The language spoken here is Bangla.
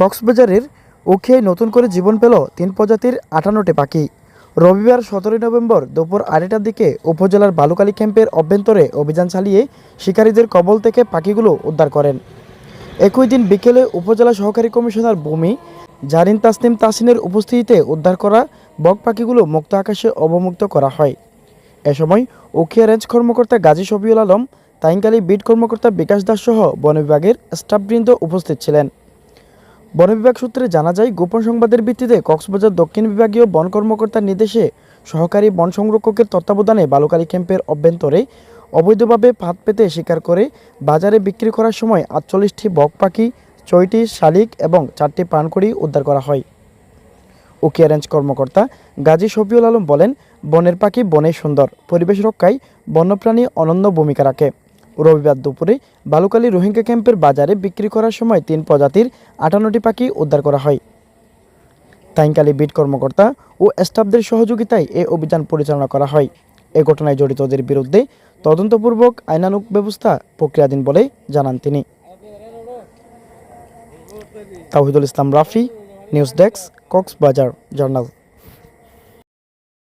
কক্সবাজারের উখিয়ায় নতুন করে জীবন পেল তিন প্রজাতির আটান্নটি পাখি। রবিবার সতেরোই নভেম্বর দুপুর আড়াইটার দিকে উপজেলার বালুকালী ক্যাম্পের অভ্যন্তরে অভিযান চালিয়ে শিকারীদের কবল থেকে পাখিগুলো উদ্ধার করেন। একই দিন বিকেলে উপজেলা সহকারী কমিশনার ভূমি জারিন তাসনিম তাসিনের উপস্থিতিতে উদ্ধার করা বক পাখিগুলো মুক্ত আকাশে অবমুক্ত করা হয়। এ সময় উখিয়া রেঞ্জ কর্মকর্তা গাজী শফিউল আলম তাইঙ্কালী বিট কর্মকর্তা বিকাশ দাস সহ বন বিভাগের স্টাফবৃন্দ উপস্থিত ছিলেন। বন বিভাগ সূত্রে জানা যায়, গোপন সংবাদের ভিত্তিতে কক্সবাজার দক্ষিণ বিভাগীয় বন কর্মকর্তার নির্দেশে সহকারী বন সংরক্ষকের তত্ত্বাবধানে বালুকালী ক্যাম্পের অভ্যন্তরে অবৈধভাবে ফাঁদ পেতে শিকার করে বাজারে বিক্রি করার সময় আটচল্লিশটি বক পাখি, ছয়টি শালিক এবং চারটি পানকড়ি উদ্ধার করা হয়। উকিয়া রেঞ্জ কর্মকর্তা গাজী শফিউল আলম বলেন, বনের পাখি বনে সুন্দর, পরিবেশ রক্ষায় বন্যপ্রাণী অনন্য ভূমিকা রাখে। রবিবার দুপুরে বালুকালী রোহিঙ্গা ক্যাম্পের বাজারে বিক্রি করার সময় তিন প্রজাতির আটান্নটি পাখি উদ্ধার করা হয়। তাইঙ্কালী বিট কর্মকর্তা ও স্টাফদের সহযোগিতায় এ অভিযান পরিচালনা করা হয়। এ ঘটনায় জড়িতদের বিরুদ্ধে তদন্তপূর্বক আইনানুগ ব্যবস্থা প্রক্রিয়াধীন বলে জানান তিনি। Tahidul Islam Rafi, news desk, Cox's Bazar, journal.